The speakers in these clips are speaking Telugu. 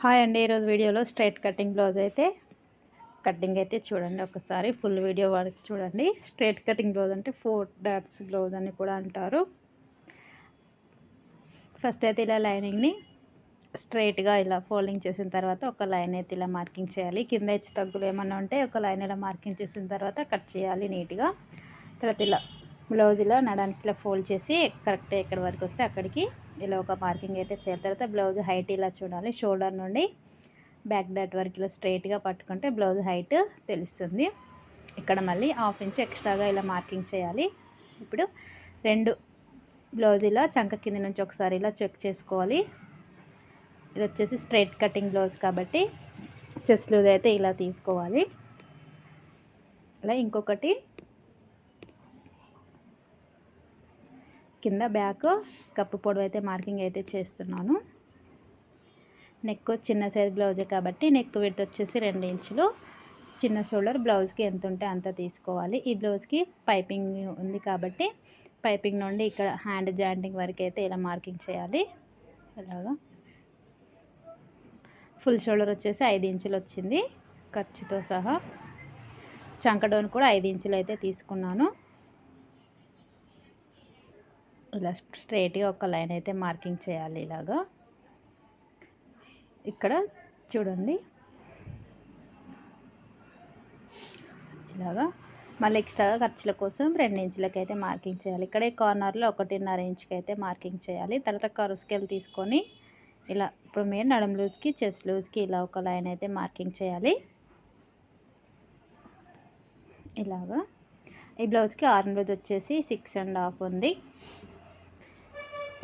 హాయ్ అండి ఈరోజు వీడియోలో స్ట్రైట్ కటింగ్ బ్లౌజ్ అయితే కటింగ్ అయితే చూడండి ఒకసారి ఫుల్ వీడియో వరకు చూడండి. స్ట్రైట్ కటింగ్ బ్లౌజ్ అంటే ఫోర్ డాట్స్ బ్లౌజ్ అని కూడా అంటారు. ఫస్ట్ అయితే ఇలా లైనింగ్ని స్ట్రైట్గా ఇలా ఫోల్డింగ్ చేసిన తర్వాత ఒక లైన్ అయితే ఇలా మార్కింగ్ చేయాలి. కింద ఇచ్చి తగ్గులు ఏమన్నా ఉంటే ఒక లైన్ ఇలా మార్కింగ్ చేసిన తర్వాత కట్ చేయాలి నీట్గా. తర్వాత ఇలా బ్లౌజ్ ఇలా నడానికి ఇలా ఫోల్డ్ చేసి కరెక్ట్ ఎక్కడి వరకు వస్తే అక్కడికి ఇలా ఒక మార్కింగ్ అయితే చేయాలి. తర్వాత బ్లౌజ్ హైట్ ఇలా చూడాలి. షోల్డర్ నుండి బ్యాక్ డాట్ వరకు ఇలా స్ట్రైట్గా పట్టుకుంటే బ్లౌజ్ హైట్ తెలుస్తుంది. ఇక్కడ మళ్ళీ హాఫ్ ఇంచ్ ఎక్స్ట్రాగా ఇలా మార్కింగ్ చేయాలి. ఇప్పుడు రెండు బ్లౌజ్ ఇలా చంక కింద నుంచి ఒకసారి ఇలా చెక్ చేసుకోవాలి. ఇది వచ్చేసి స్ట్రైట్ కటింగ్ బ్లౌజ్ కాబట్టి చెస్లుది లూజ్ అయితే ఇలా తీసుకోవాలి. అలా ఇంకొకటి కింద బ్యాక్ కప్పు పొడవు అయితే మార్కింగ్ అయితే చేస్తున్నాను. నెక్ చిన్న సైజ్ బ్లౌజే కాబట్టి నెక్ విడత వచ్చేసి రెండు ఇంచులు. చిన్న షోల్డర్ బ్లౌజ్కి ఎంత ఉంటే అంత తీసుకోవాలి. ఈ బ్లౌజ్కి పైపింగ్ ఉంది కాబట్టి పైపింగ్ నుండి ఇక్కడ హ్యాండ్ జాయింటింగ్ వరకు అయితే ఇలా మార్కింగ్ చేయాలి. ఇలాగా. ఫుల్ షోల్డర్ వచ్చేసి ఐదు ఇంచులు వచ్చింది ఖర్చుతో సహా. చంకడోన్ కూడా ఐదు ఇంచులు అయితే తీసుకున్నాను. ఇలా స్ట్రైట్గా ఒక లైన్ అయితే మార్కింగ్ చేయాలి ఇలాగా. ఇక్కడ చూడండి. ఇలాగా. మళ్ళీ ఎక్స్ట్రాగా ఖర్చుల కోసం రెండు ఇంచులకి అయితే మార్కింగ్ చేయాలి. ఇక్కడే కార్నర్లో ఒకటిన్నర ఇంచుకి అయితే మార్కింగ్ చేయాలి. తర్వాత కరు స్కేల్ తీసుకొని ఇలా ఇప్పుడు మేము నడుం లూజ్కి చెస్ట్ లూజ్కి ఇలా ఒక లైన్ అయితే మార్కింగ్ చేయాలి. ఇలాగా. ఈ బ్లౌజ్కి ఆర్మ్ లూజ్ వచ్చేసి సిక్స్ అండ్ హాఫ్ ఉంది.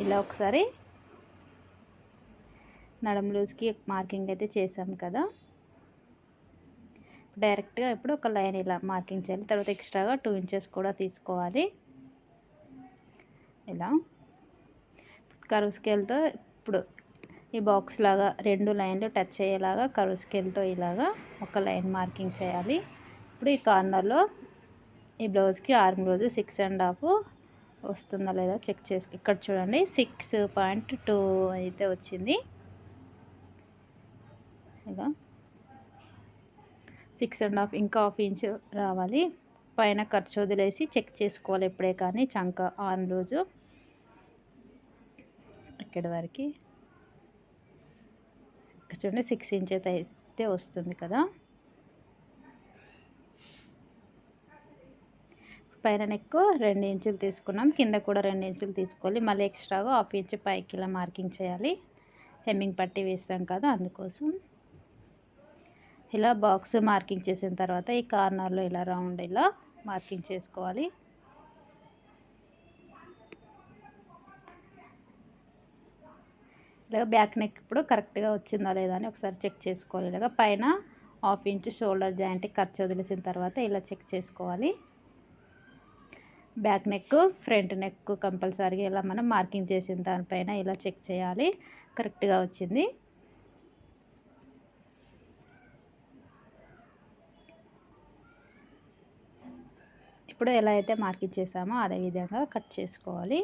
ఇలా ఒకసారి నడుము లూజ్కి మార్కింగ్ అయితే చేసాం కదా. డైరెక్ట్గా ఇప్పుడు ఒక లైన్ ఇలా మార్కింగ్ చేయాలి. తర్వాత ఎక్స్ట్రాగా టూ ఇంచెస్ కూడా తీసుకోవాలి. ఇలా. కరువు స్కేల్తో ఇప్పుడు ఈ బాక్స్ లాగా రెండు లైన్లు టచ్ అయ్యేలాగా కరువు స్కేల్తో ఇలాగా ఒక లైన్ మార్కింగ్ చేయాలి. ఇప్పుడు ఈ కార్నర్లో ఈ బ్లౌజ్కి arm blouse six and half వస్తుందా లేదా చెక్ చేసు ఇక్కడ చూడండి. సిక్స్ పాయింట్ టూ అయితే వచ్చింది. ఇలా సిక్స్ అండ్ హాఫ్ ఇంకా హాఫ్ ఇంచ్ రావాలి. పైన ఖర్చు వదిలేసి చెక్ చేసుకోవాలి ఎప్పుడే కానీ చంక ఆన్ రోజు. ఇక్కడి వరకు. ఇక్కడ చూడండి సిక్స్ ఇంచ్ అయితే వస్తుంది కదా. పైన నెక్ రెండు ఇంచులు తీసుకున్నాం. కింద కూడా రెండు ఇంచులు తీసుకోవాలి. మళ్ళీ ఎక్స్ట్రాగా హాఫ్ ఇంచ్ పైకి ఇలా మార్కింగ్ చేయాలి. హెమ్మింగ్ పట్టి వేస్తాం కదా అందుకోసం. ఇలా బాక్స్ మార్కింగ్ చేసిన తర్వాత ఈ కార్నర్లో ఇలా రౌండ్ ఇలా మార్కింగ్ చేసుకోవాలి. ఇలాగ బ్యాక్ నెక్ ఇప్పుడు కరెక్ట్గా వచ్చిందా లేదా అని ఒకసారి చెక్ చేసుకోవాలి. ఇలాగ పైన హాఫ్ ఇంచ్ షోల్డర్ జాయింట్ ఖర్చు వదిలేసిన తర్వాత ఇలా చెక్ చేసుకోవాలి. బ్యాక్ నెక్ ఫ్రంట్ నెక్ కంపల్సరీగా ఇలా మనం మార్కింగ్ చేసిన దానిపైన ఇలా చెక్ చేయాలి. కరెక్ట్గా వచ్చింది. ఇప్పుడు ఎలా అయితే మార్కింగ్ చేసామో అదే విధంగా కట్ చేసుకోవాలి.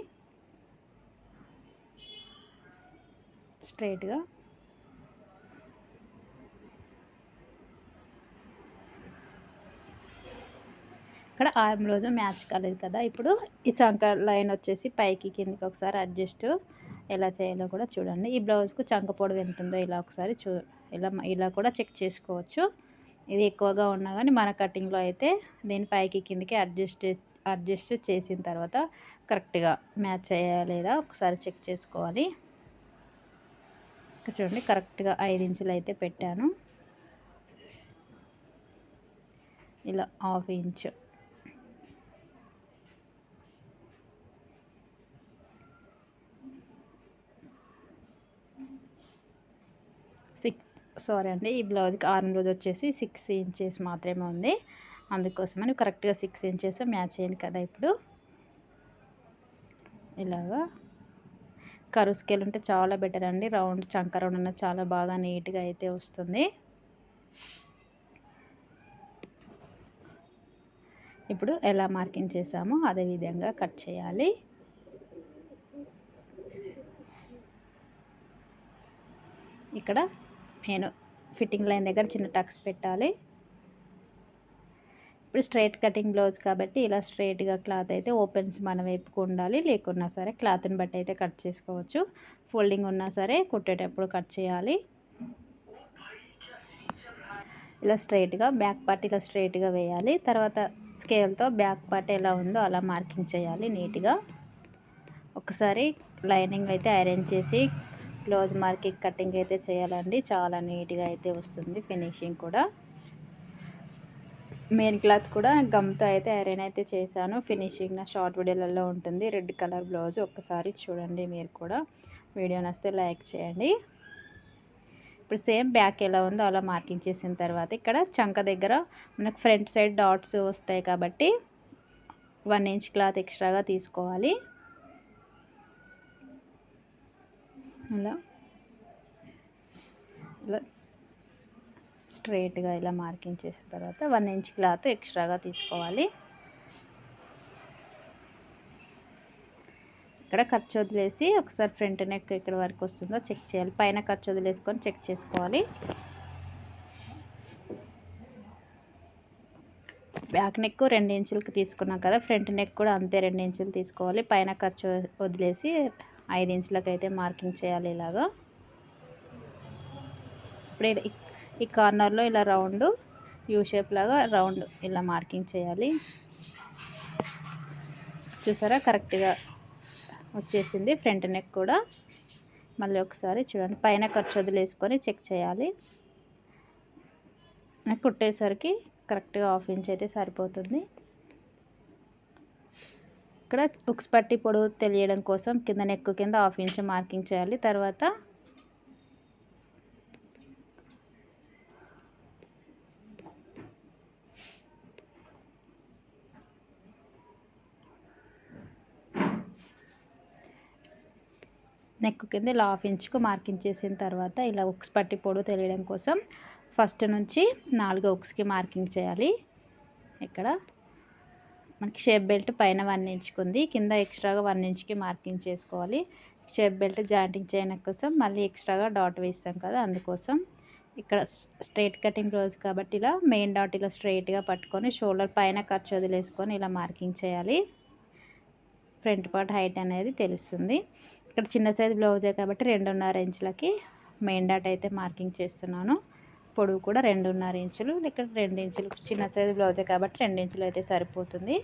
స్ట్రైట్గా ఇక్కడ ఆర్మ్ రోజు మ్యాచ్ కాలేదు కదా. ఇప్పుడు ఈ చంక లైన్ వచ్చేసి పైకి కిందికి ఒకసారి అడ్జస్ట్ ఎలా చేయాలో కూడా చూడండి. ఈ బ్లౌజ్కు చంక పొడవు ఎంత ఉందో ఇలా ఒకసారి చూ ఇలా ఇలా కూడా చెక్ చేసుకోవచ్చు. ఇది ఎక్కువగా ఉన్నా కానీ మన కటింగ్లో అయితే దీని పైకి కిందికి అడ్జస్ట్ అడ్జస్ట్ చేసిన తర్వాత కరెక్ట్గా మ్యాచ్ అయ్యా లేదా ఒకసారి చెక్ చేసుకోవాలి. చూడండి కరెక్ట్గా ఐదు ఇంచులు అయితే పెట్టాను. ఇలా హాఫ్ ఇంచ్. సిక్స్ సారీ అండి ఈ బ్లౌజ్కి ఆరం రోజు వచ్చేసి సిక్స్ ఇంచెస్ మాత్రమే ఉంది. అందుకోసమని కరెక్ట్గా సిక్స్ ఇంచెస్ మ్యాచ్ అయింది కదా ఇప్పుడు. ఇలాగా కరు స్కేల్ ఉంటే చాలా బెటర్ అండి. రౌండ్ చంక రౌండ్ అన్న చాలా బాగా నీట్గా అయితే వస్తుంది. ఇప్పుడు ఎలా మార్కింగ్ చేసామో అదే విధంగా కట్ చేయాలి. ఇక్కడ నేను ఫిట్టింగ్ లైన్ దగ్గర చిన్న టక్స్ పెట్టాలి. ఇప్పుడు స్ట్రైట్ కటింగ్ బ్లౌజ్ కాబట్టి ఇలా స్ట్రైట్గా క్లాత్ అయితే ఓపెన్స్ మన వైపుకు ఉండాలి. లేకున్నా సరే క్లాత్ని బట్టి అయితే కట్ చేసుకోవచ్చు. ఫోల్డింగ్ ఉన్నా సరే కుట్టేటప్పుడు కట్ చేయాలి. ఇలా స్ట్రైట్గా బ్యాక్ పార్ట్ ఇలా స్ట్రైట్గా వేయాలి. తర్వాత స్కేల్తో బ్యాక్ పార్ట్ ఎలా ఉందో అలా మార్కింగ్ చేయాలి నీట్గా. ఒకసారి లైనింగ్ అయితే అరేంజ్ చేసి బ్లౌజ్ మార్కింగ్ కటింగ్ అయితే చేయాలండి. చాలా నీట్గా అయితే వస్తుంది ఫినిషింగ్ కూడా. మెయిన్ క్లాత్ కూడా గమ్తో అయితే ఐరన్ అయితే చేశాను. ఫినిషింగ్ నా షార్ట్ వీడియోలలో ఉంటుంది. రెడ్ కలర్ బ్లౌజ్ ఒక్కసారి చూడండి మీరు కూడా. వీడియో నస్తే లైక్ చేయండి. ఇప్పుడు సేమ్ బ్యాక్ ఎలా ఉందో అలా మార్కింగ్ చేసిన తర్వాత ఇక్కడ చంక దగ్గర మనకు ఫ్రంట్ సైడ్ డాట్స్ వస్తాయి కాబట్టి వన్ ఇంచ్ క్లాత్ ఎక్స్ట్రాగా తీసుకోవాలి. అలా. ఇలా స్ట్రైట్గా ఇలా మార్కింగ్ చేసిన తర్వాత వన్ ఇంచ్ క్లాత్ ఎక్స్ట్రాగా తీసుకోవాలి. ఇక్కడ ఖర్చు వదిలేసి ఒకసారి ఫ్రంట్ నెక్ ఇక్కడ వరకు వస్తుందో చెక్ చేయాలి. పైన ఖర్చు వదిలేసుకొని చెక్ చేసుకోవాలి. బ్యాక్ నెక్ రెండు ఇంచులకి తీసుకున్నాం కదా ఫ్రంట్ నెక్ కూడా అంతే రెండు ఇంచులు తీసుకోవాలి. పైన ఖర్చు వదిలేసి ఐదు ఇంచులకు అయితే మార్కింగ్ చేయాలి ఇలాగా. ఇప్పుడు ఈ కార్నర్లో ఇలా రౌండ్ యూ షేప్ లాగా రౌండ్ ఇలా మార్కింగ్ చేయాలి. చూసారా? కరెక్ట్గా వచ్చేసింది ఫ్రంట్ నెక్ కూడా. మళ్ళీ ఒకసారి చూడండి పైన ఖర్చు వదిలేసుకొని చెక్ చేయాలి. కుట్టేసరికి కరెక్ట్గా హాఫ్ ఇంచ్ అయితే సరిపోతుంది. ఇక్కడ బుక్స్ పట్టి పొడవు తెలియడం కోసం కింద నెక్కు కింద హాఫ్ ఇంచ్ మార్కింగ్ చేయాలి. తర్వాత నెక్ కింద ఇలా హాఫ్ ఇంచ్కు మార్కింగ్ చేసిన తర్వాత ఇలా ఉక్స్ పట్టి పొడవు తెలియడం కోసం ఫస్ట్ నుంచి నాలుగో ఉక్స్కి మార్కింగ్ చేయాలి. ఇక్కడ మనకి షేప్ బెల్ట్ పైన వన్ ఇంచుకుంది కింద ఎక్స్ట్రాగా వన్ ఇంచ్కి మార్కింగ్ చేసుకోవాలి. షేప్ బెల్ట్ జాయింటింగ్ చేయడం కోసం మళ్ళీ ఎక్స్ట్రాగా డాట్ వేస్తాం కదా అందుకోసం. ఇక్కడ స్ట్రైట్ కటింగ్ రోజు కాబట్టి ఇలా మెయిన్ డాట్ ఇలా స్ట్రైట్గా పట్టుకొని షోల్డర్ పైన ఖర్చు వదిలేసుకొని ఇలా మార్కింగ్ చేయాలి. ఫ్రంట్ పార్ట్ హైట్ అనేది తెలుస్తుంది. ఇక్కడ చిన్న సైజ్ బ్లౌజే కాబట్టి రెండున్నర ఇంచులకి మెయిన్ డాట్ అయితే మార్కింగ్ చేస్తున్నాను. పొడవు కూడా రెండున్నర ఇంచులు ఇక్కడ రెండు ఇంచులు చిన్న సైజు బ్లౌజే కాబట్టి రెండు ఇంచులు అయితే సరిపోతుంది.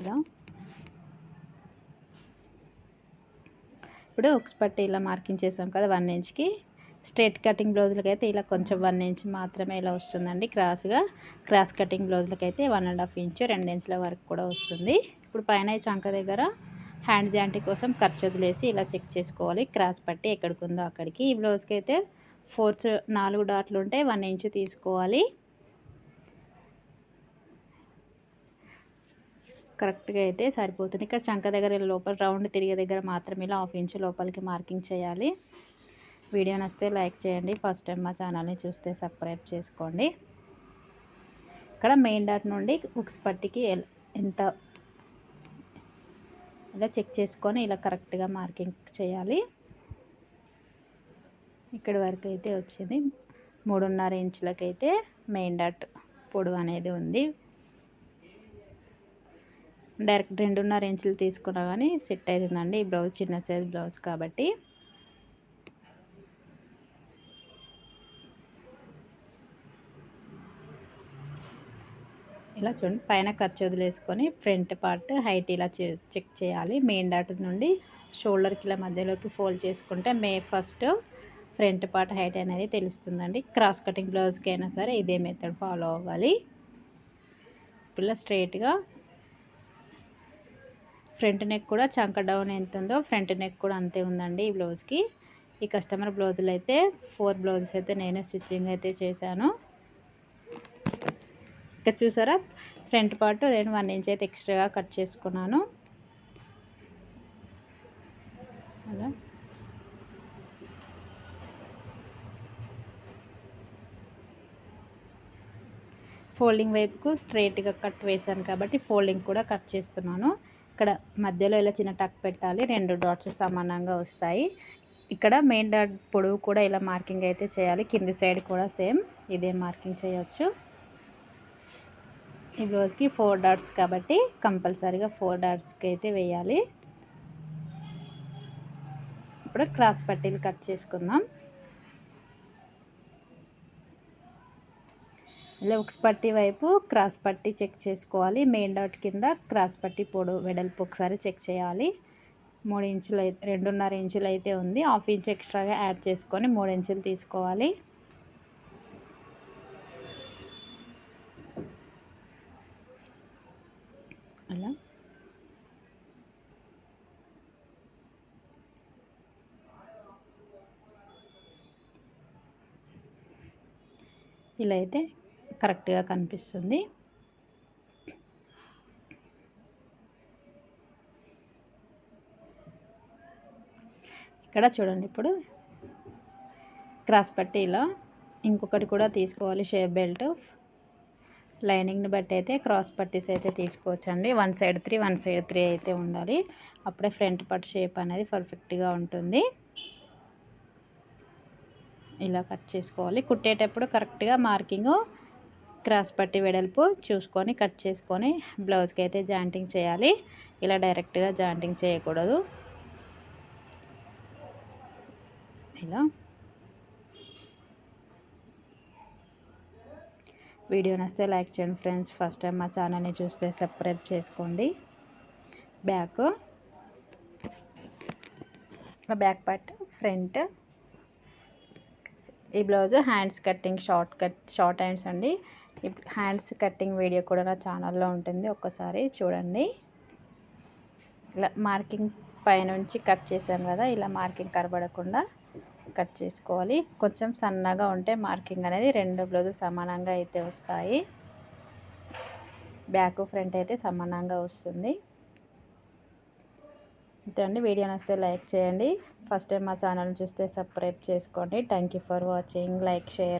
ఇలా ఇప్పుడు ఒక పట్టి ఇలా మార్కింగ్ చేసాం కదా వన్ ఇంచ్కి. స్ట్రేట్ కటింగ్ బ్లౌజులకి అయితే ఇలా కొంచెం వన్ ఇంచ్ మాత్రమే ఇలా వస్తుందండి క్రాస్గా. క్రాస్ కటింగ్ బ్లౌజులకి అయితే వన్ అండ్ హాఫ్ ఇంచ్ రెండు ఇంచుల వరకు కూడా వస్తుంది. ఇప్పుడు పైన చంక దగ్గర హ్యాండ్ జాంటీ కోసం ఖర్చు వదిలేసి ఇలా చెక్ చేసుకోవాలి. క్రాస్ పట్టి ఎక్కడికి ఉందో అక్కడికి. ఈ బ్లౌజ్కి అయితే ఫోర్త్ నాలుగు డాట్లు ఉంటే వన్ ఇంచ్ తీసుకోవాలి. కరెక్ట్గా అయితే సరిపోతుంది. ఇక్కడ చంక దగ్గర లోపల రౌండ్ తిరిగే దగ్గర మాత్రమే ఇలా హాఫ్ ఇంచ్ లోపలికి మార్కింగ్ చేయాలి. వీడియో నచ్చితే లైక్ చేయండి. ఫస్ట్ టైం మా ఛానల్ని చూస్తే సబ్స్క్రైబ్ చేసుకోండి. ఇక్కడ మెయిన్ డాట్ నుండి బుక్స్ పట్టికి ఎంత ఇలా చెక్ చేసుకొని ఇలా కరెక్ట్గా మార్కింగ్ చేయాలి. ఇక్కడి వరకు అయితే వచ్చింది. మూడున్నర ఇంచులకైతే మెయిన్ డాట్ పొడవు అనేది ఉంది. డైరెక్ట్ రెండున్నర ఇంచులు తీసుకున్నా కానీ సెట్ అవుతుందండి. ఈ బ్లౌజ్ చిన్న సైజ్ బ్లౌజ్ కాబట్టి. ఇలా చూడండి. పైన ఖర్చు వదిలేసుకొని ఫ్రంట్ పార్ట్ హైట్ ఇలా చెక్ చేయాలి. మెయిన్ డాట్ నుండి షోల్డర్కి ఇలా మధ్యలోకి ఫోల్డ్ చేసుకుంటే మే ఫస్ట్ ఫ్రంట్ పార్ట్ హైట్ అనేది తెలుస్తుందండి. క్రాస్ కటింగ్ బ్లౌజ్కి అయినా సరే ఇదే మెథడ్ ఫాలో అవ్వాలి. ఇలా స్ట్రైట్గా ఫ్రంట్ నెక్ కూడా చంక డౌన్ ఎంత ఉందో ఫ్రంట్ నెక్ కూడా అంతే ఉందండి ఈ బ్లౌజ్కి. ఈ కస్టమర్ బ్లౌజులు అయితే ఫోర్ బ్లౌజెస్ అయితే నేను స్టిచ్చింగ్ అయితే చేశాను. ఇక్కడ చూసారా? ఫ్రంట్ పార్ట్ నేను వన్ ఇంచ్ అయితే ఎక్స్ట్రాగా కట్ చేసుకున్నాను. అలా. ఫోల్డింగ్ వైపుకు స్ట్రైట్గా కట్ వేసాను కాబట్టి ఫోల్డింగ్ కూడా కట్ చేస్తున్నాను. ఇక్కడ మధ్యలో ఇలా చిన్న టక్ పెట్టాలి. రెండు డాట్స్ సమానంగా వస్తాయి. ఇక్కడ మెయిన్ డాట్ పొడవు కూడా ఇలా మార్కింగ్ అయితే చేయాలి. కింది సైడ్ కూడా సేమ్ ఇదే మార్కింగ్ చేయొచ్చు. ఈ బ్లౌజ్కి ఫోర్ డాట్స్ కాబట్టి కంపల్సరీగా ఫోర్ డాట్స్కి అయితే వేయాలి. ఇప్పుడు క్రాస్ పట్టీలు కట్ చేసుకుందాం. లెక్స్ పట్టీ వైపు క్రాస్ పట్టీ చెక్ చేసుకోవాలి. మెయిన్ డాట్ కింద క్రాస్ పట్టీ పొడు వెడల్పు ఒకసారి చెక్ చేయాలి. మూడు ఇంచులు అయితే రెండున్నర ఇంచులు అయితే ఉంది. హాఫ్ ఇంచ్ ఎక్స్ట్రాగా యాడ్ చేసుకొని మూడు ఇంచులు తీసుకోవాలి అలా ఇలా అయితే కరెక్ట్గా కనిపిస్తుంది. ఇక్కడ చూడండి ఇప్పుడు క్రాస్ పట్టీలో ఇంకొకటి కూడా తీసుకోవాలి షేప్ బెల్ట్. లైనింగ్ని బట్టి అయితే క్రాస్ పట్టీస్ అయితే తీసుకోవచ్చండి. One side three one side three అయితే ఉండాలి. అప్పుడే ఫ్రంట్ పట్ షేప్ అనేది పర్ఫెక్ట్గా ఉంటుంది. ఇలా కట్ చేసుకోవాలి. కుట్టేటప్పుడు కరెక్ట్గా మార్కింగ్ క్రాస్ పట్టి వెడల్పు చూసుకొని కట్ చేసుకొని బ్లౌజ్కి అయితే జాయింటింగ్ చేయాలి. ఇలా డైరెక్ట్గా జాయింటింగ్ చేయకూడదు. ఇలా. వీడియో నస్తే లైక్ చేయండి ఫ్రెండ్స్. ఫస్ట్ టైం మా ఛానల్ని చూస్తే సబ్స్క్రైబ్ చేసుకోండి. బ్యాక్. Back part front. ఈ blouse hands cutting short cut short hands అండి. హ్యాండ్స్ కట్టింగ్ వీడియో కూడా నా ఛానల్లో ఉంటుంది. ఒక్కసారి చూడండి. ఇలా మార్కింగ్ పైనుంచి కట్ చేసాం కదా ఇలా మార్కింగ్ కనబడకుండా కట్ చేసుకోవాలి. కొంచెం సన్నగా ఉంటే మార్కింగ్ అనేది రెండు బ్లౌజులు సమానంగా అయితే వస్తాయి. బ్యాక్ ఫ్రంట్ అయితే సమానంగా వస్తుంది. అంతే అండి. వీడియో నచ్చితే లైక్ చేయండి. ఫస్ట్ టైం మా ఛానల్ చూస్తే సబ్స్క్రైబ్ చేసుకోండి. Thank you for watching. Like share.